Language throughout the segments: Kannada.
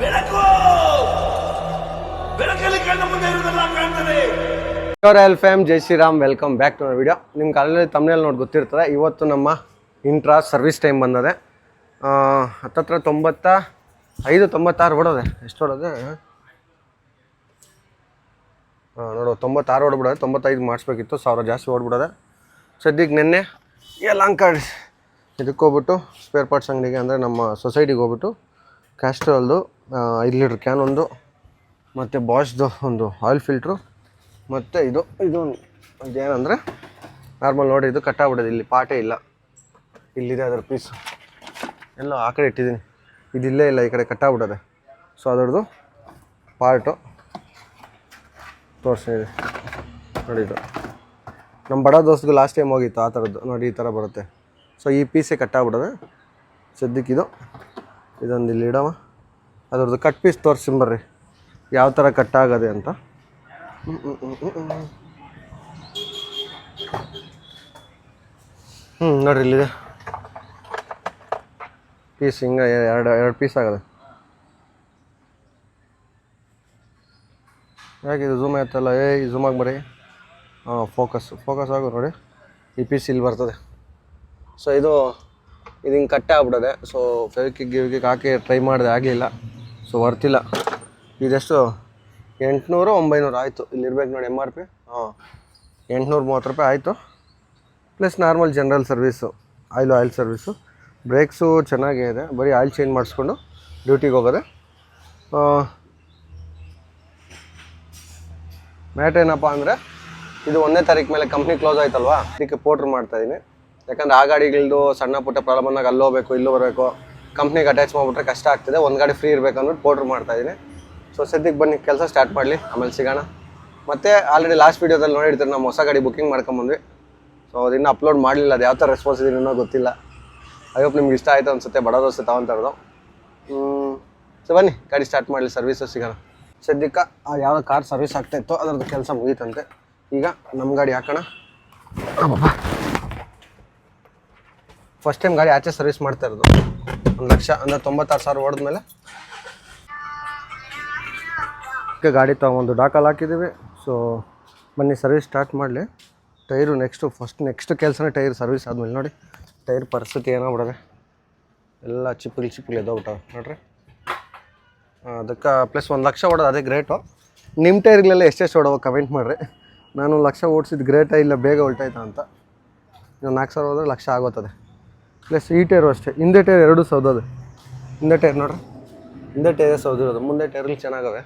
ಬೆಳಕು! Royal fam Jai Shriram welcome back to video ನಿಮ್ಮ ಆಲ್ರೆಡಿ ತಮ್ಮನೇಲಿ ನೋಡಿ ಗೊತ್ತಿರ್ತದೆ. ಇವತ್ತು ನಮ್ಮ ಇಂಟ್ರಾ ಸರ್ವಿಸ್ ಟೈಮ್ ಬಂದದೆ. ಹತ್ತತ್ರ ತೊಂಬತ್ತ, ಐದು ತೊಂಬತ್ತಾರು ಓಡೋದೆ. ಎಷ್ಟು ಓಡೋದೆ? ಹಾಂ ನೋಡು, ತೊಂಬತ್ತಾರು ಓಡ್ಬಿಡೋದೆ. ತೊಂಬತ್ತೈದು ಮಾಡಿಸ್ಬೇಕಿತ್ತು, ಸಾವಿರ ಜಾಸ್ತಿ ಓಡ್ಬಿಡೋದೆ. ಸದ್ಯಕ್ಕೆ ನಿನ್ನೆ ಯಲಂಕ ಇದಕ್ಕೆ ಹೋಗ್ಬಿಟ್ಟು ಸ್ಪೇರ್ ಪಾರ್ಟ್ಸ್ ಅಂಗಡಿಗೆ ಅಂದರೆ ನಮ್ಮ ಸೊಸೈಟಿಗೆ ಹೋಗ್ಬಿಟ್ಟು ಕ್ಯಾಸ್ಟ್ರಾಲ್ದು ಐದು ಲೀಟ್ರ್ ಕ್ಯಾನ್ ಒಂದು, ಮತ್ತು ಬಾಶ್ದು ಒಂದು ಆಯಿಲ್ ಫಿಲ್ಟ್ರು ಮತ್ತು ಇದು ಇದು ಇದೇನಂದರೆ ನಾರ್ಮಲ್ ನೋಡಿ, ಇದು ಕಟ್ಟಾಗ್ಬಿಡೋದು ಇಲ್ಲಿ ಪಾಟೇ ಇಲ್ಲ. ಇಲ್ಲಿದೆ ಅದರ ಪೀಸ್ ಎಲ್ಲ ಆ ಕಡೆ ಇಟ್ಟಿದ್ದೀನಿ. ಇದು ಇಲ್ಲೇ ಈ ಕಡೆ ಕಟ್ಟಾಗ್ಬಿಡೋದೆ ಸೊ ಅದರದ್ದು ಪಾರ್ಟು ತೋರಿಸಿದೆ ನೋಡಿ ಇದು. ನಮ್ಮ ಬಡ ದೋಸ್ತಿಗೆ ಲಾಸ್ಟ್ ಟೈಮ್ ಹೋಗಿತ್ತು, ಆ ಥರದ್ದು ನೋಡಿ, ಈ ಥರ ಬರುತ್ತೆ. ಸೊ ಈ ಪೀಸೇ ಕಟ್ಟಾಗ್ಬಿಡೋದೆ ಸದ್ಯಕ್ಕಿದು ಇದೊಂದು ಇಲ್ಲಿ ಇಡವ. ಅದ್ರದ್ದು ಕಟ್ ಪೀಸ್ ತೋರಿಸಿಂಬರ್ರಿ ಯಾವ ಥರ ಕಟ್ಟಾಗದೆ ಅಂತ. ಹ್ಞೂ ನೋಡ್ರಿ ಇಲ್ಲಿದೆ. ಪೀಸ್ ಹಿಂಗೆ ಎರಡು ಎರಡು ಪೀಸ್ ಆಗದೆ. ಯಾಕೆ ಇದು ಝೂಮ್ ಆಯ್ತಲ್ಲ? ಏ ಝೂಮ್ ಆಗಿ ಬರೀ ಹಾಂ ಫೋಕಸ್ ಫೋಕಸ್ ಆಗು ನೋಡಿ. ಈ ಪೀಸ್ ಇಲ್ಲಿ ಬರ್ತದೆ. ಸೊ ಇದು ಇದು ಹಿಂಗೆ ಕಟ್ಟೆ ಆಗ್ಬಿಡೋದೆ ಸೊ ಫೆವಿಕಿಗ್ ಗಿವಿಕಿಗ್ ಹಾಕಿ ಟ್ರೈ ಮಾಡಿದೆ ಆಗಲಿಲ್ಲ. ಸೊ ವರ್ತಿಲ್ಲ ಇದೆಷ್ಟು? ಎಂಟುನೂರು ಒಂಬೈನೂರು ಆಯಿತು. ಇಲ್ಲಿ ಇರ್ಬೇಕು ನೋಡಿ ಎಂ ಆರ್ ಪಿ ಹಾಂ. ಎಂಟುನೂರು ಮೂವತ್ತು ರೂಪಾಯಿ ಆಯಿತು. Plus normal general service oil oil service brakes ಚೆನ್ನಾಗೇ ಇದೆ. ಬರೀ ಆಯಿಲ್ ಚೇಂಜ್ ಮಾಡಿಸ್ಕೊಂಡು ಡ್ಯೂಟಿಗೆ ಹೋಗೋದೆ. ಮ್ಯಾಟ್ರ್ ಏನಪ್ಪ ಅಂದರೆ, ಇದು ಒಂದನೇ ತಾರೀಕು ಮೇಲೆ ಕಂಪ್ನಿ ಕ್ಲೋಸ್ ಆಯ್ತಲ್ವಾ? ಅದಕ್ಕೆ ಪೋಟ್ರ್ ಮಾಡ್ತಾಯಿದ್ದೀನಿ ಯಾಕಂದ್ರೆ ಆ ಗಾಡಿಗಳದು ಸಣ್ಣ ಪುಟ್ಟ ಪ್ರಾಬ್ಲಮ್ ಬಂದಾಗ ಅಲ್ಲಿ ಹೋಗ್ಬೇಕು, ಇಲ್ಲೂ ಬರಬೇಕು ಕಂಪ್ನಿಗೆ ಅಟ್ಯಾಚ್ ಮಾಡಿಬಿಟ್ರೆ ಕಷ್ಟ ಆಗ್ತಿದೆ. ಒಂದು ಗಾಡಿ ಫ್ರೀ ಇರಬೇಕು ಅಂದ್ಬಿಟ್ಟು ಮಾಡ್ತಾ ಮಾಡ್ತಾಯಿದ್ದೀನಿ ಸೊ ಸದ್ಯಕ್ಕೆ ಬನ್ನಿ, ಕೆಲಸ ಸ್ಟಾರ್ಟ್ ಮಾಡಲಿ. ಆಮೇಲೆ ಸಿಗೋಣ. ಮತ್ತು ಆಲ್ರೆಡಿ ಲಾಸ್ಟ್ ವೀಡಿಯೋದಲ್ಲಿ ನೋಡಿರ್ತೀರಿ, ನಾವು ಹೊಸ ಗಾಡಿ ಬುಕ್ಕಿಂಗ್ ಮಾಡ್ಕೊಂಬಂದ್ವಿ ಸೊ ಅದನ್ನು ಅಪ್ಲೋಡ್ ಮಾಡಲಿಲ್ಲ. ಅದು ಯಾವ ಥರ ರೆಸ್ಪಾನ್ಸ್ ಇದೆ ಇನ್ನೂ ಗೊತ್ತಿಲ್ಲ. ಐ ಹೋಪ್ ನಿಮ್ಗೆ ಇಷ್ಟ ಆಯಿತು ಅನ್ಸುತ್ತೆ. ಬಡ ದೋಸೆ ತಗೊಂತ ಇರೋದು ಸೊ ಬನ್ನಿ, ಗಾಡಿ ಸ್ಟಾರ್ಟ್ ಮಾಡಲಿ. ಸರ್ವಿಸು ಸಿಗೋಣ. ಸದ್ಯಕ್ಕೆ ಯಾವ ಕಾರ್ ಸರ್ವಿಸ್ ಆಗ್ತಾ ಇತ್ತೋ. ಅದರದ್ದು ಕೆಲಸ ಮುಗೀತಂತೆ. ಈಗ ನಮ್ಮ ಗಾಡಿ ಹಾಕೋಣ. ಫಸ್ಟ್ ಟೈಮ್ ಗಾಡಿ ಆಚೆ ಸರ್ವಿಸ್ ಮಾಡ್ತಾ ಇರೋದು. ಒಂದು ಲಕ್ಷ, ಅಂದರೆ ತೊಂಬತ್ತಾರು ಸಾವಿರ ಹೊಡೆದ್ಮೇಲೆ ಈಗ ಗಾಡಿ ತಗೊಂಡು ಡಾಕಲ್ ಹಾಕಿದ್ದೀವಿ. ಸೊ ಬನ್ನಿ ಸರ್ವಿಸ್ ಸ್ಟಾರ್ಟ್ ಮಾಡಲಿ. ಟೈರು ನೆಕ್ಸ್ಟು ಫಸ್ಟ್ ನೆಕ್ಸ್ಟ್ ಕೆಲಸನೇ ಟೈರ್ ಸರ್ವಿಸ್ ಆದಮೇಲೆ ನೋಡಿ. ಟೈರ್ ಪರಿಸ್ಥಿತಿ ಏನೋ ಬಿಡೋದೆ ಎಲ್ಲ ಚಿಪ್ಪಲಿ ಚಿಪ್ಪಲಿ ಎದ್ದೋಗ್ಬಿಟ್ಟ ನೋಡ್ರಿ. ಅದಕ್ಕೆ ಪ್ಲಸ್ ಒಂದು ಲಕ್ಷ ಹೊಡೋದು ಅದೇ ಗ್ರೇಟು ನಿಮ್ಮ ಟೈರ್ಗಳೆಲ್ಲ ಎಷ್ಟೆಷ್ಟು ಹೊಡೋವು ಕಮೆಂಟ್ ಮಾಡಿರಿ. ನಾನು ಲಕ್ಷ ಓಡಿಸಿದ್ದು ಗ್ರೇಟಾ ಇಲ್ಲ ಬೇಗ ಹೊಲ್ಟಾಯ್ತಾ ಅಂತ. ಇನ್ನೊಂದು ನಾಲ್ಕು ಸಾವಿರ ಹೋದ್ರೆ ಲಕ್ಷ ಆಗೋತದೆ. ಪ್ಲಸ್ ಈ ಟೈರು ಅಷ್ಟೇ. ಹಿಂದೆ ಟೈರ್ ಎರಡೂ ಸೌದೋದು ಹಿಂದೆ ಟೈರ್ ನೋಡ್ರಿ. ಹಿಂದೆ ಟೈರೇ ಸೌದಿರೋದು. ಮುಂದೆ ಟೈರಲ್ಲಿ ಚೆನ್ನಾಗವೆ.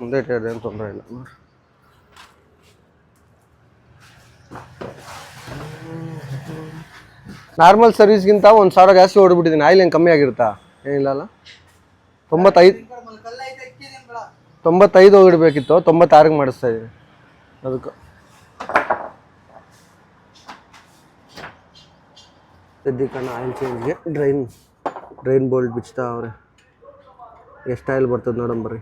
ಮುಂದೆ ಟೈರ್ ಏನು ತೊಂದರೆ ಇಲ್ಲ ನೋಡ್ರಿ. ನಾರ್ಮಲ್ ಸರ್ವಿಸ್ಗಿಂತ ಒಂದು ಸಾವಿರ ಜಾಸ್ತಿ ಓಡ್ಬಿಟ್ಟಿದ್ದೀನಿ ಆಯಿಲ್ ಏನು ಕಮ್ಮಿ ಆಗಿರುತ್ತಾ? ಏನಿಲ್ಲ ಅಲ್ಲ? ತೊಂಬತ್ತೈದು ತೊಂಬತ್ತೈದು ಹೋಗಿಡ್ಬೇಕಿತ್ತು. ತೊಂಬತ್ತಾರಿಗೆ ಮಾಡಿಸ್ತಾ ಇದ್ದೀನಿ ಅದಕ್ಕೆ. ಸದ್ಯಕ್ಕೆ ಆಯಿಲ್ ಚೇಂಜ್ಗೆ ಡ್ರೈನ್ ಡ್ರೈನ್ ಬೋಲ್ಟ್ ಬಿಚ್ತಾ ಅವ್ರೆ. ಎಷ್ಟು ಆಯಿಲ್ ಬರ್ತದೆ ನೋಡಮ್ ಬರ್ರಿ.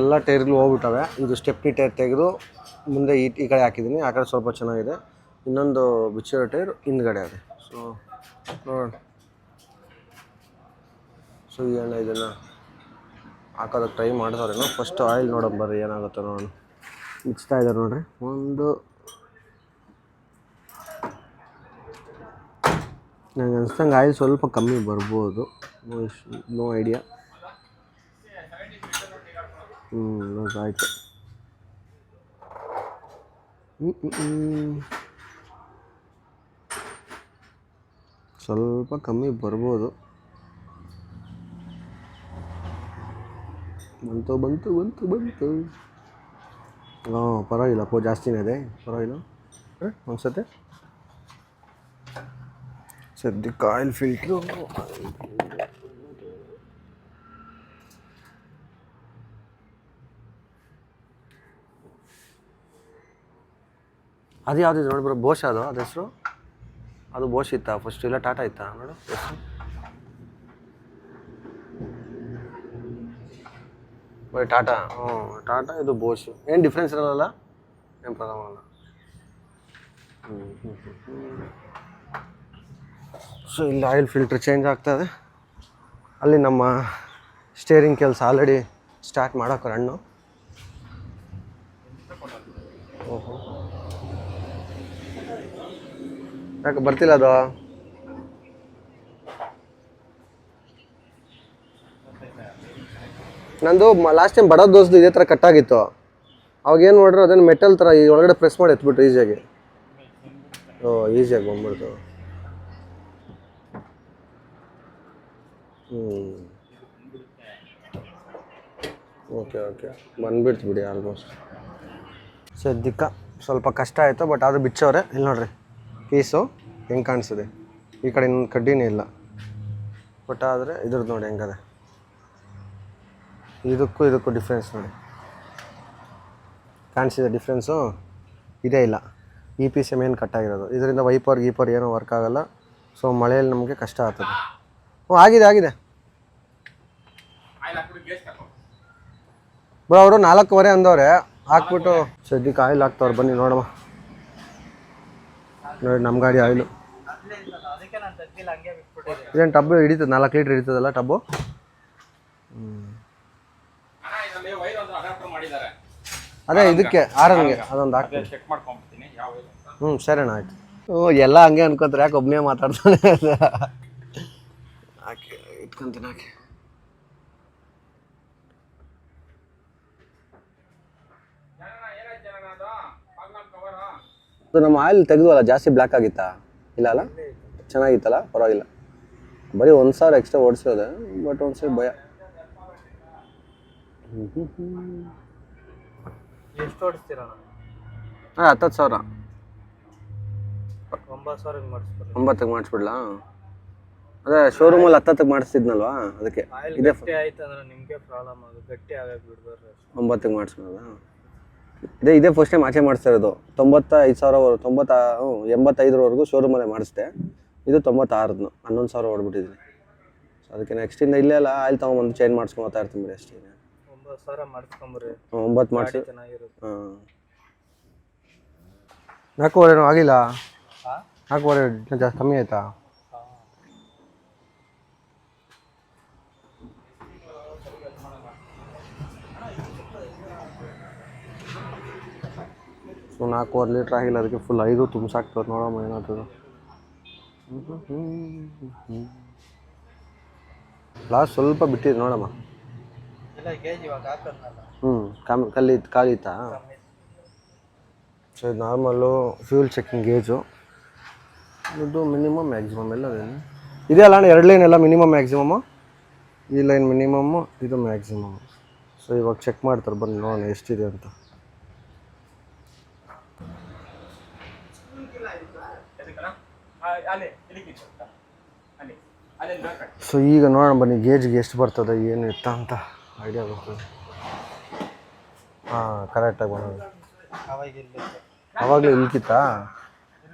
ಎಲ್ಲ ಟೈರ್ಗಳು ಹೋಗ್ಬಿಟ್ಟವೆ. ಇದು ಸ್ಟೆಪ್ನಿ ಟೈರ್ ತೆಗೆದು ಮುಂದೆ ಈ ಈ ಕಡೆ ಹಾಕಿದ್ದೀನಿ. ಆ ಕಡೆ ಸ್ವಲ್ಪ ಚೆನ್ನಾಗಿದೆ. ಇನ್ನೊಂದು ಬಿಚ್ಚಿರೋ ಟೈರ್ ಹಿಂದ್ಗಡೆ ಅದೇ ಸೊ ನೋಡೋಣ. ಸೊ ಏನೋ ಅಣ್ಣ ಇದನ್ನು ಹಾಕೋದಕ್ಕೆ ಟ್ರೈ ಮಾಡಿದವ್ರೇನೋ ಫಸ್ಟ್ ಆಯಿಲ್ ನೋಡೋಣ ಬರ್ರಿ ಏನಾಗುತ್ತೆ ನೋಡೋಣ. ಮಿಚ್ತಾ ಇದ್ದಾರೆ ನೋಡ್ರಿ. ಒಂದು ನನಗೆ ಅನ್ಸ್ದಂಗೆ ಆಯಿಲ್ ಸ್ವಲ್ಪ ಕಮ್ಮಿ ಬರ್ಬೋದು. No idea. ಹ್ಞೂ ಆಯಿತು. ಸ್ವಲ್ಪ ಕಮ್ಮಿ ಬರ್ಬೋದು. ಬಂತು ಬಂತು ಬಂತು ಬಂತು. ಹಾಂ ಪರವಾಗಿಲ್ಲ. ಪೋ ಜಾಸ್ತಿನೇ ಇದೆ. ಪರವಾಗಿಲ್ಲ. ಹಾಂ ಅನ್ಸುತ್ತೆ ಸದ್ಯಕ್ಕೆ ಆಯಿಲ್ ಫಿಲ್ಟ್ರು ಅದು ಯಾವ್ದಿದೆ ನೋಡಿ, ಬರೋ ಬೋಶ್ ಅದು ಅದು ಹೆಸರು? ಅದು ಬೋಶ್ ಇತ್ತಾ? ಫಸ್ಟ್ ಇಲ್ಲ, ಟಾಟಾ ಇತ್ತಾ? ನೋಡು, ಹೆಸರು? ಬರೀ ಟಾಟಾ? ಹ್ಞೂ, ಟಾಟಾ ಇದು ಬೋಶ್ ಏನು ಡಿಫ್ರೆನ್ಸ್ ಇರಲ್ಲ? ಏನು ಪ್ರಾಬ್ಲಮ್ ಅಲ್ಲ ಸೊ ಇಲ್ಲಿ ಆಯಿಲ್ ಫಿಲ್ಟ್ರ್ ಚೇಂಜ್ ಆಗ್ತದೆ ಅಲ್ಲಿ ನಮ್ಮ ಸ್ಟೇರಿಂಗ್ ಕೆಲಸ ಆಲ್ರೆಡಿ ಸ್ಟಾರ್ಟ್ ಮಾಡೋಕೆ ಹಣ್ಣು ಓಹೋ. ಯಾಕೆ ಬರ್ತಿಲ್ಲ ಅದು? ನಂದು ಲಾಸ್ಟ್ ಟೈಮ್ ಬಡ ದೋಸ್ದು ಇದೇ ಥರ ಕಟ್ಟಾಗಿತ್ತು ಅವಾಗ ಏನು ಮಾಡ್ರು ಅದನ್ನು ಮೆಟಲ್ ಥರ ಈ ಒಳಗಡೆ ಪ್ರೆಸ್ ಮಾಡಿ ಎತ್ಬಿಟ್ರು ಈಸಿಯಾಗಿ ಓ ಈಸಿಯಾಗಿ ಬಂದ್ಬಿಡ್ತು. ಹ್ಞೂ ಓಕೆ ಓಕೆ ಬಂದ್ಬಿಡ್ತು ಬಿಡಿ ಆಲ್ಮೋಸ್ಟ್ ಸದ್ಯಕ್ಕೆ ಸ್ವಲ್ಪ ಕಷ್ಟ ಆಯಿತು ಬಟ್ ಅದು ಬಿಚ್ಚವ್ರೆ. ಇಲ್ಲಿ ನೋಡ್ರಿ ಪೀಸು ಹೆಂಗೆ ಕಾಣಿಸಿದೆ ಈ ಕಡೆ ಇನ್ನೊಂದು ಕಡ್ಡಿನೇ ಇಲ್ಲ. ಬಟ್ ಆದರೆ ಇದ್ರದ್ದು ನೋಡಿ ಹೆಂಗದೆ. ಇದಕ್ಕೂ ಇದಕ್ಕೂ ಡಿಫ್ರೆನ್ಸ್ ನೋಡಿ. ಕಾಣಿಸಿದೆ ಡಿಫ್ರೆನ್ಸು ಇದೇ ಇಲ್ಲ. ಇ ಪಿ ಸಿ ಮೇನ್ ಕಟ್ಟಾಗಿರೋದು ಇದರಿಂದ ವೈಪರ್ ಗೀಪರ್ ಏನೂ ವರ್ಕ್ ಆಗೋಲ್ಲ. ಸೊ ಮಳೆಯಲ್ಲಿ ನಮಗೆ ಕಷ್ಟ ಆಗ್ತದೆ. ಹ್ಞೂ ಆಗಿದೆ ಆಗಿದೆ. ಬ್ರೋ ಅವರು ನಾಲ್ಕೂವರೆ ಅಂದವ್ರೆ. ಹಾಕ್ಬಿಟ್ಟು ಸದ್ಯಕ್ಕೆ ಆಯಿಲ್ ಹಾಕ್ತವ್ರು. ಬನ್ನಿ, ನೋಡಮ್ಮ. ನೋಡಿ ನಮ್ಮ ಗಾಡಿ ಆಯಿಲು. ಇದೇನು ಟಬ್ ಹಿಡಿತದೆ? ನಾಲ್ಕು ಲೀಟ್ರ್ ಹಿಡಿತದಲ್ಲ ಟಬ್ಬು ಅದೇ ಇದಕ್ಕೆ ಆರನ್ಗೆ ಅದೊಂದು ಹಾಕಿ ಚೆಕ್ ಮಾಡ್ಕೊಂಡ್ಬಿಡ್ತೀನಿ ಯಾವ ಹ್ಞೂ ಸರಿಣ್ಣ ಆಯ್ತು. ಹ್ಞೂ ಎಲ್ಲ ಹಂಗೆ ಅನ್ಕೋತಾರೆ ಯಾಕೆ ಒಬ್ಬನೇ ಮಾತಾಡ್ತಾನೆ ಹಾಕಿ ಇಟ್ಕೊಂತೀನಿ ಹಾಕಿ. ನಮ್ಮ ಆಯಿಲ್ ತೆಗೆದುವಲ್ಲ ಜಾಸ್ತಿ ಬ್ಲ್ಯಾಕ್ ಆಗಿತ್ತಾ? ಇಲ್ಲ ಅಲ್ಲ? ಚೆನ್ನಾಗಿತ್ತಲ್ಲ? ಪರವಾಗಿಲ್ಲ. ಬರೀ ಒಂದು ಸಾವಿರ ಎಕ್ಸ್ಟ್ರಾ ಓಡಿಸೋದೆ ಬಟ್ ಒಂದು ಸರಿ ಭಯ ಎಷ್ಟು ಓಡಿಸ್ತೀರಣ್ಣ ಹಾಂ ಹತ್ತತ್ತು ಸಾವಿರ. ಒಂಬತ್ತು ಸಾವಿರ ಮಾಡಿಸ್ತಾರೆ ಒಂಬತ್ತಕ್ಕೆ ಮಾಡಿಸ್ಬಿಡ್ಲಾ? ಅದೇ ಶೋರೂಮಲ್ಲಿ ಹತ್ತತ್ತಕ್ಕೆ ಮಾಡಿಸ್ತಿದ್ನಲ್ವಾ ಅದಕ್ಕೆ? ಆಯಿಲ್ ಇದೇ ಗಟ್ಟಿ ಆಯ್ತು ಅಂದ್ರೆ ನಿಮಗೆ ಪ್ರಾಬ್ಲಮ್ ಆಗುತ್ತೆ ಗಟ್ಟಿ ಆಗಕ್ಕೆ ಬಿಡ್ಬಾರ್ದು ಒಂಬತ್ತಕ್ಕೆ ಮಾಡಿಸ್ಬೋದಾ ಇದೇ ಇದೇ ಫಸ್ಟ್ ಟೈಮ್ ಆಚೆ ಮಾಡಿಸ್ತಾ ಇರೋದು. ತೊಂಬತ್ತ ಐದು ಸಾವಿರ ತೊಂಬತ್ತ ಹ್ಞೂ ಎಂಬತ್ತೈದರವರೆಗೂ ಶೋರೂಮಲ್ಲೇ ಮಾಡಿಸ್ದೆ. ಇದು ತೊಂಬತ್ತಾರದ್ದು ಹನ್ನೊಂದು ಸಾವಿರ ಹೊಡ್ಬಿಟ್ಟಿದ್ದೀನಿ ಸೊ ಅದಕ್ಕೆ ನೆಕ್ಸ್ಟಿಂದ ಇಲ್ಲೇ ಅಲ್ಲ ಆಯಿಲ್ ತೊಗೊಂಬಂದು ಚೇಂಜ್ ಮಾಡಿಸ್ಕೊಳ್ತಾ ಇರ್ತೀನಿ ಬಿಡಿ ಅಷ್ಟೇ. ಒಂಬತ್ತು ಸಾವಿರ ಮಾಡಿಸ್ಕೊಂಬರ್ರಿ. ಒಂಬತ್ತು ಮಾಡಿಸಿ. ಗಾಡಿ ಚೆನ್ನಾಗಿರುತ್ತೆ. ಹಾಂ ನಾಲ್ಕೂವರೆ ಆಗಿಲ್ಲ? ಹಾಂ ನಾಲ್ಕೂವರೆ ಜಾಸ್ತಿ ಕಮ್ಮಿ ಆಯ್ತಾ? ಸೊ ನಾಲ್ಕೂವರೆ ಲೀಟ್ರ್ ಆಗಿಲ್ಲ ಅದಕ್ಕೆ ಫುಲ್ ಐದು ತುಂಬಿಸಾಕ್ತದೆ ನೋಡಮ್ಮ ಏನಾಗ್ತದೆ ಲಾಸ್ಟ್ ಸ್ವಲ್ಪ ಬಿಟ್ಟಿದೆ ನೋಡಮ್ಮ ಇಲ್ಲ ಗೇಜ್ ಇವಾಗ ಹಾಕದ್ನಲ್ಲ ಹ್ಞೂ ಕಮ್ಮಿ ಕಲ್ಲಿ ಕಮ್ಮಿ. ಸೊ ಇದು ನಾರ್ಮಲ್ಲು ಫ್ಯೂಲ್ ಚೆಕಿಂಗ್ ಗೇಜು. ಇದು ಮಿನಿಮಮ್ ಮ್ಯಾಕ್ಸಿಮಮ್ ಎಲ್ಲ ಅದೇನು? ಇದೆ ಅಲ್ಲ ಎರಡು ಲೈನ್ ಎಲ್ಲ ಮಿನಿಮಮ್ ಮ್ಯಾಕ್ಸಿಮಮ್ಮು? ಈ ಲೈನ್ ಮಿನಿಮಮ್ಮು ಇದು ಮ್ಯಾಕ್ಸಿಮಮ್ ಸೊ ಇವಾಗ ಚೆಕ್ ಮಾಡ್ತಾರೆ ಬನ್ನಿ ನೋಡೋಣ ಎಷ್ಟಿದೆ ಅಂತ. ಸೊ ಈಗ ನೋಡೋಣ ಬನ್ನಿ ಗೇಜ್ಗೆ ಎಷ್ಟು ಬರ್ತದೆ ಏನು ಇತ್ತ ಅಂತ. ಐಡಿಯಾ ಬರ್ತದೆ ಹಾಂ ಕರೆಕ್ಟಾಗಿ ಬರೋದು ಅವಾಗಲೇ ಇಲ್ಕಿತ್ತಾ?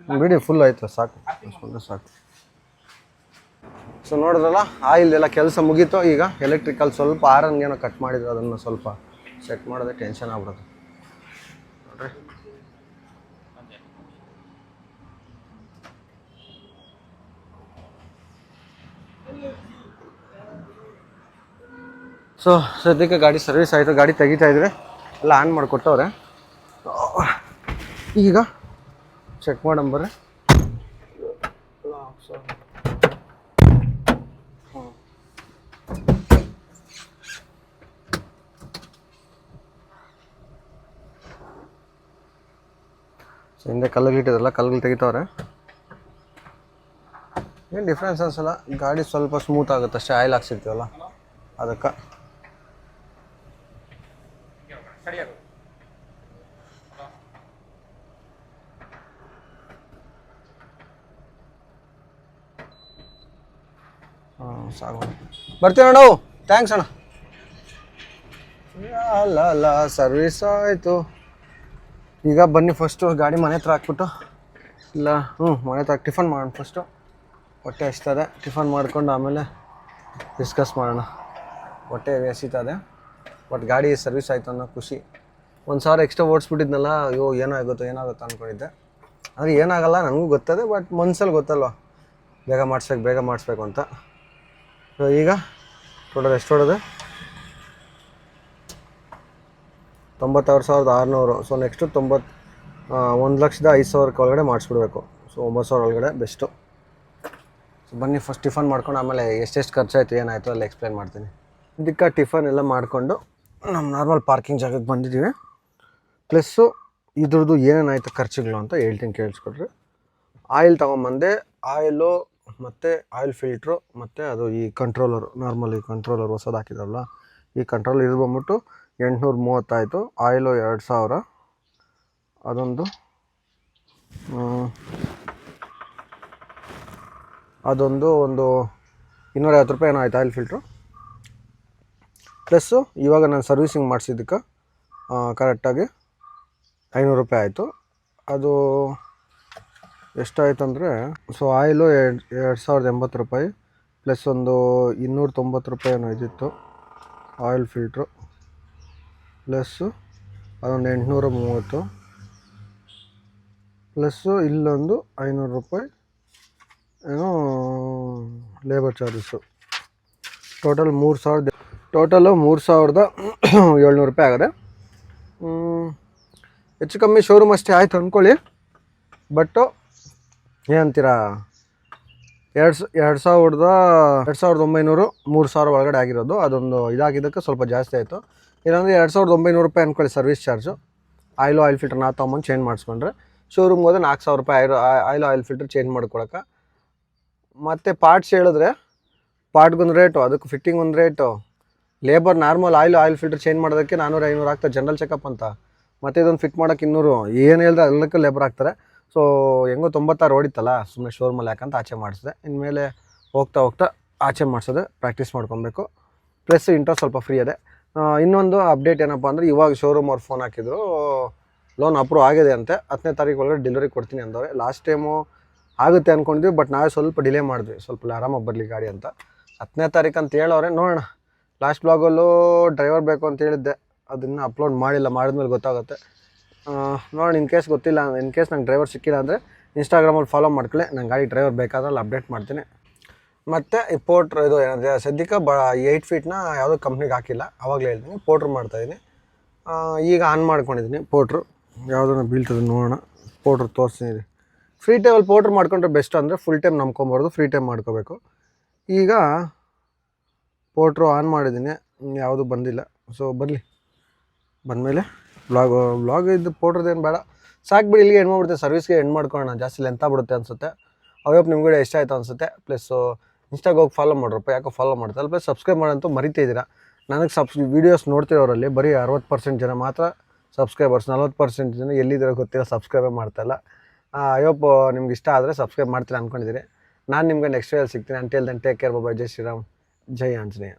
ಬಿಡಿ ಫುಲ್ ಆಯ್ತು, ಸಾಕು. ಅಷ್ಟೊಂದು ಸಾಕು. ಸೊ ನೋಡಿದ್ರಲ್ಲ ಆಯಿಲ್ ಎಲ್ಲ ಕೆಲಸ ಮುಗೀತು. ಈಗ ಎಲೆಕ್ಟ್ರಿಕಲ್ ಸ್ವಲ್ಪ ಆರನ್ಗೇನೋ ಕಟ್ ಮಾಡಿದ್ರು. ಅದನ್ನು ಸ್ವಲ್ಪ ಸೆಟ್ ಮಾಡಿದ್ರೆ ಟೆನ್ಷನ್ ಆಗ್ಬಿಡೋದು. ನೋಡ್ರಿ. ಸೊ ಸದ್ಯಕ್ಕೆ ಗಾಡಿ ಸರ್ವಿಸ್ ಆಯಿತು, ಗಾಡಿ ತೆಗಿತಾ ಇದ್ರೆ ಎಲ್ಲ ಆನ್ ಮಾಡಿಕೊಟ್ಟವ್ರೆ. ಈಗ ಚೆಕ್ ಮಾಡಂಬರ್ರೆ ಸೊ ಹಿಂದೆ ಕಲ್ಲಿಗೆ ಇಟ್ಟಿದ್ರಲ್ಲ ಕಲ್ಲಿಗೆ ತೆಗಿತವ್ರೆ. ಏನು ಡಿಫ್ರೆನ್ಸ್ ಅನ್ಸಲ್ಲ, ಗಾಡಿ ಸ್ವಲ್ಪ ಸ್ಮೂತ್ ಆಗುತ್ತೆ, ಅಷ್ಟೇ ಆಯಿಲ್ ಹಾಕ್ಸಿರ್ತೀವಲ್ಲ, ಅದಕ್ಕೆ ಸರಿಯಾಗಿ ಹಾಂ ಸಾಕು ಬರ್ತೀವಿ ಅಣ್ಣ ಥ್ಯಾಂಕ್ಸ್ ಅಣ್ಣ. ಅಲ್ಲ ಅಲ್ಲ ಸರ್ವಿಸ್ ಆಯಿತು. ಈಗ ಬನ್ನಿ ಫಸ್ಟು ಗಾಡಿ ಮನೆ ಹತ್ರ ಹಾಕ್ಬಿಟ್ಟು. ಇಲ್ಲ, ಹ್ಞೂ, ಮನೆ ಹತ್ರ ಟಿಫನ್ ಮಾಡೋಣ ಫಸ್ಟು ಹೊಟ್ಟೆ ಹಚ್ತದೆ. ಟಿಫನ್ ಮಾಡ್ಕೊಂಡು ಆಮೇಲೆ ಡಿಸ್ಕಸ್ ಮಾಡೋಣ. ಹೊಟ್ಟೆ ಎಸಿತದೆ ಬಟ್ ಗಾಡಿ ಸರ್ವಿಸ್ ಆಯಿತು ಅನ್ನೋ ಖುಷಿ. ಒಂದು ಸಾವಿರ ಎಕ್ಸ್ಟ್ರಾ ಓಡಿಸ್ಬಿಟ್ಟಿದ್ನಲ್ಲ, ಅಯ್ಯೋ ಏನಾಗುತ್ತೋ ಏನಾಗುತ್ತೋ ಅಂದ್ಕೊಂಡಿದ್ದೆ ಆದರೆ ಏನಾಗಲ್ಲ, ನನಗೂ ಗೊತ್ತದೆ ಬಟ್ ಮನ್ಸಲ್ಲಿ ಗೊತ್ತಲ್ವ? ಬೇಗ ಮಾಡಿಸ್ಬೇಕು ಬೇಗ ಮಾಡಿಸ್ಬೇಕು ಅಂತ. ಸೊ ಈಗ ಟೋಟಲ್ ಎಷ್ಟು ಹೊಡೆದೆ? ತೊಂಬತ್ತಾರು ಸಾವಿರದ ಆರುನೂರು. ಸೊ ನೆಕ್ಸ್ಟು ತೊಂಬತ್ತು ಒಂದು ಲಕ್ಷದ ಐದು ಸಾವಿರಕ್ಕೆ ಒಳಗಡೆ ಮಾಡಿಸ್ಬಿಡ್ಬೇಕು. ಸೊ ಒಂಬತ್ತು ಸಾವಿರ ಒಳಗಡೆ ಬೆಸ್ಟು ಸೊ ಬನ್ನಿ ಫಸ್ಟ್ ಟಿಫನ್ ಮಾಡ್ಕೊಂಡು ಆಮೇಲೆ ಎಷ್ಟೆಷ್ಟು ಖರ್ಚಾಯಿತು, ಏನಾಯಿತು ಅಲ್ಲಿ ಎಕ್ಸ್ಪ್ಲೇನ್ ಮಾಡ್ತೀನಿ. ಇದಕ್ಕೆ ಟಿಫನ್ ಎಲ್ಲ ಮಾಡಿಕೊಂಡು ನಮ್ಮ ನಾರ್ಮಲ್ ಪಾರ್ಕಿಂಗ್ ಜಾಗಕ್ಕೆ ಬಂದಿದ್ದೀವಿ. ಪ್ಲಸ್ಸು ಇದ್ರದ್ದು ಏನೇನಾಯಿತು ಖರ್ಚುಗಳು ಅಂತ ಹೇಳ್ತೀನಿ ಕೇಳಿಸ್ಕೊಡ್ರಿ. ಆಯಿಲ್ ತೊಗೊಂಬಂದೆ ಆಯಿಲು ಮತ್ತು ಆಯಿಲ್ ಫಿಲ್ಟ್ರು ಮತ್ತು ಅದು ಈ ಕಂಟ್ರೋಲರು ನಾರ್ಮಲ್ ಈ ಕಂಟ್ರೋಲರ್ ಹೊಸದು ಹಾಕಿದ್ರಲ್ಲ, ಈ ಕಂಟ್ರೋಲ್ ಇದು ಬಂದ್ಬಿಟ್ಟು ಎಂಟುನೂರ ಮೂವತ್ತಾಯಿತು. ಆಯಿಲು ಎರಡು ಸಾವಿರ. ಅದೊಂದು ಅದೊಂದು ಒಂದು ಇನ್ನೂರೈವತ್ತು ರೂಪಾಯಿ ಏನೋ ಆಯ್ತು ಆಯಿಲ್ ಫಿಲ್ಟ್ರು ಪ್ಲಸ್ಸು ಇವಾಗ ನಾನು ಸರ್ವಿಸಿಂಗ್ ಮಾಡಿಸಿದ್ದಕ್ಕೆ ಕರೆಕ್ಟಾಗಿ ಐನೂರು ರೂಪಾಯಿ ಆಯಿತು. ಅದು ಎಷ್ಟಾಯ್ತು ಅಂದರೆ ಸೊ ಆಯಿಲು ಎರಡು ಎರಡು ಸಾವಿರದ ಎಂಬತ್ತು ರೂಪಾಯಿ ಪ್ಲಸ್ ಒಂದು ಇನ್ನೂರ ತೊಂಬತ್ತು ರೂಪಾಯಿ ಏನೋ ಇದ್ದಿತ್ತು ಆಯಿಲ್ ಫಿಲ್ಟ್ರು ಪ್ಲಸ್ಸು ಅದೊಂದು ಎಂಟುನೂರ ಮೂವತ್ತು. ಪ್ಲಸ್ಸು ಇಲ್ಲೊಂದು ಐನೂರು ರೂಪಾಯಿ ಏನೋ ಲೇಬರ್ ಚಾರ್ಜಸ್ಸು ಟೋಟಲ್ ಮೂರು ಸಾವಿರದ ಟೋಟಲು ಮೂರು ಸಾವಿರದ ಏಳ್ನೂರು ರೂಪಾಯಿ ಆಗಿದೆ. ಹೆಚ್ಚು ಕಮ್ಮಿ ಶೋರೂಮ್ ಅಷ್ಟೇ ಆಯಿತು ಅಂದ್ಕೊಳ್ಳಿ ಬಟ್ಟು ಏನಂತೀರಾ ಎರಡು ಎರಡು ಸಾವಿರದ ಎರಡು ಸಾವಿರದ ಒಂಬೈನೂರು ಮೂರು ಸಾವಿರ ಒಳಗಡೆ ಆಗಿರೋದು. ಅದೊಂದು ಇದಾಗಿದ್ದಕ್ಕೆ ಸ್ವಲ್ಪ ಜಾಸ್ತಿ ಆಯಿತು. ಇಲ್ಲಾಂದರೆ ಎರಡು ಸಾವಿರದ ಒಂಬೈನೂರು ರೂಪಾಯಿ ಅಂದ್ಕೊಳ್ಳಿ service charge. Oil oil filter ನಾ ತೊಗೊಂಬಂದು ಚೇಂಜ್ ಮಾಡಿಸ್ಕೊಂಡ್ರೆ. ಶೋರೂಮ್ಗೆ ಹೋದ್ರೆ ನಾಲ್ಕು ಸಾವಿರ ರೂಪಾಯಿ oil oil oil filter change ಮಾಡ್ಕೊಳಕ್ಕೆ. ಮತ್ತು ಪಾರ್ಟ್ಸ್ ಹೇಳಿದ್ರೆ ಪಾರ್ಟ್ಗೊಂದು ರೇಟು, ಅದಕ್ಕೆ ಫಿಟ್ಟಿಂಗ್ ಒಂದು rate. Labour normal oil oil filter change ಮಾಡೋದಕ್ಕೆ ನಾನ್ನೂರು ಐನೂರು ಆಗ್ತದೆ ಜನರಲ್ ಚೆಕಪ್ ಅಂತ. ಮತ್ತು ಇದೊಂದು ಫಿಟ್ ಮಾಡೋಕ್ಕೆ ಇನ್ನೂರು. ಏನು ಹೇಳ್ದೆ ಎಲ್ಲಕ್ಕೂ ಲೇಬರ್ ಹಾಕ್ತಾರೆ. ಸೊ ಹೆಂಗೋ ತೊಂಬತ್ತಾರು ಓಡಿತ್ತಲ್ಲ ಸುಮ್ಮನೆ ಶೋರೂಮಲ್ಲಿ ಯಾಕಂತ ಆಚೆ ಮಾಡಿಸಿದೆ. ಇನ್ಮೇಲೆ ಹೋಗ್ತಾ ಹೋಗ್ತಾ ಆಚೆ ಮಾಡಿಸೋದೆ ಪ್ರಾಕ್ಟೀಸ್ ಮಾಡ್ಕೊಬೇಕು. ಪ್ಲಸ್ ಇಂಟ್ರೆಸ್ಟ್ ಸ್ವಲ್ಪ ಫ್ರೀ ಇದೆ ಇನ್ನೊಂದು ಅಪ್ಡೇಟ್ ಏನಪ್ಪ ಅಂದರೆ, ಇವಾಗ ಶೋರೂಮ್ ಅವ್ರು ಫೋನ್ ಹಾಕಿದ್ರು ಲೋನ್ ಅಪ್ರೂವ್ ಆಗಿದೆ ಅಂತೆ. ಹತ್ತನೇ ತಾರೀಕು ಒಳಗಡೆ ಡೆಲಿವರಿ ಕೊಡ್ತೀನಿ ಅಂದವ್ರೆ. ಲಾಸ್ಟ್ ಟೈಮು ಆಗುತ್ತೆ ಅಂದ್ಕೊಂಡಿದ್ವಿ ಬಟ್ ನಾವೇ ಸ್ವಲ್ಪ ಡಿಲೇ ಮಾಡಿದ್ವಿ. ಸ್ವಲ್ಪ ಆರಾಮಾಗಿ ಬರಲಿ ಗಾಡಿ ಅಂತ. ಹತ್ತನೇ ತಾರೀಕು ಅಂತ ಹೇಳೋರೆ ನೋಡೋಣ. ಲಾಸ್ಟ್ ಬ್ಲಾಗಲ್ಲೂ ಡ್ರೈವರ್ ಬೇಕು ಅಂತ ಹೇಳಿದ್ದೆ. ಅದನ್ನು ಅಪ್ಲೋಡ್ ಮಾಡಿಲ್ಲ, ಮಾಡಿದ್ಮೇಲೆ ಗೊತ್ತಾಗುತ್ತೆ. ನೋಡೋಣ ಇನ್ ಕೇಸ್ ಗೊತ್ತಿಲ್ಲ ಇನ್ ಕೇಸ್ ನಂಗೆ ಡ್ರೈವರ್ ಸಿಕ್ಕಿಲ್ಲ ಅಂದರೆ ಇನ್ಸ್ಟಾಗ್ರಾಮಲ್ಲಿ ಫಾಲೋ ಮಾಡ್ಕೊಳ್ಳಿ. ನಂಗೆ ಗಾಡಿ ಡ್ರೈವರ್ ಬೇಕಾದ್ರೆ ಅಲ್ಲಿ ಅಪ್ಡೇಟ್ ಮಾಡ್ತೀನಿ. ಮತ್ತು ಈ ಪೋಟ್ರ್ ಇದು ಸದ್ಯಕ್ಕೆ ಬ ಏಯ್ಟ್ ಫೀಟ್ನ ಯಾವುದೋ ಕಂಪ್ನಿಗೆ ಹಾಕಿಲ್ಲ. ಆವಾಗಲೇ ಹೇಳ್ತೀನಿ ಪೋಟ್ರ್ ಮಾಡ್ತಾಯಿದ್ದೀನಿ ಈಗ ಆನ್ ಮಾಡ್ಕೊಂಡಿದ್ದೀನಿ ಪೋಟ್ರು ಯಾವುದನ್ನ ಬೀಳ್ತದೆ ನೋಡೋಣ. ಪೋಟ್ರ್ ತೋರಿಸ್ತೀನಿ ಫ್ರೀ ಟೈಮಲ್ಲಿ ಪೋಟ್ರ್ ಮಾಡ್ಕೊಂಡ್ರೆ ಬೆಸ್ಟ್ ಅಂದರೆ ಫುಲ್ ಟೈಮ್ ನಂಬ್ಕೊಬಾರ್ದು ಫ್ರೀ ಟೈಮ್ ಮಾಡ್ಕೋಬೇಕು. ಈಗ ಪೋಟ್ರು ಆನ್ ಮಾಡಿದ್ದೀನಿ ಯಾವುದು ಬಂದಿಲ್ಲ. ಸೊ ಬರಲಿ. ಬಂದಮೇಲೆ ಬ್ಲಾಗ್ ಬ್ಲಾಗ್ ಇದ್ದು ಏನು ಬೇಡ. ಸಾಕು ಬಿಡಿ, ಇಲ್ಲಿಗೆ ಎಂಡ್ ಮಾಡ್ಬಿಡುತ್ತೆ ಸರ್ವಿಸ್ಗೆ ಎಂಡ್ ಮಾಡ್ಕೊಳ್ಳೋಣ. ಜಾಸ್ತಿ ಲೆಂತ್ ಬಿಡುತ್ತೆ ಅನಿಸುತ್ತೆ. ಅವಯಪ್ಪ ನಿಮ್ಮ ವಿಡಿಯೋ ಇಷ್ಟ ಆಯಿತು ಅನಿಸುತ್ತೆ. ಪ್ಲಸ್ಸು ಇನ್ಸ್ಟಾಗೆ ಫಾಲೋ ಮಾಡ್ರಪ್ಪ. ಯಾಕೋ ಫಾಲೋ ಮಾಡ್ತಾರೆ ಪ್ಲಸ್ ಸಬ್ಸ್ಕ್ರೈಬ್ ಮಾಡಂತೂ ಮರಿತಿದ್ದೀರಾ ನನಗೆ ಸಬ್ಸ್ ವೀಡಿಯೋಸ್ ನೋಡ್ತಿರೋರಲ್ಲಿ ಬರೀ ಅರವತ್ತು ಪರ್ಸೆಂಟ್ ಜನ ಮಾತ್ರ ಸಬ್ಸ್ಕ್ರೈಬರ್ಸ್ ನಲ್ವತ್ತು ಪರ್ಸೆಂಟ್ ಜನ ಎಲ್ಲಿದ್ದೀರೋ ಗೊತ್ತಿಲ್ಲ ಸಬ್ಸ್ಕ್ರೈಬೇ ಮಾಡ್ತಾಯಿಲ್ಲ ಅಯ್ಯಪ್ಪ ನಿಮ್ಗೆ ಇಷ್ಟ ಆದರೆ ಸಬ್ಸ್ಕ್ರೈಬ್ ಮಾಡ್ತೀರಾ ಅಂದ್ಕೊಂಡಿದ್ದೀರಿ ನಾನು ನಿಮ್ಗೆ ನೆಕ್ಸ್ಟ್ ವೀಡಿಯೋಲಿ ಸಿಗ್ತೀನಿ. Until then take care Baba Jai Shriram. Jai Anjaneya.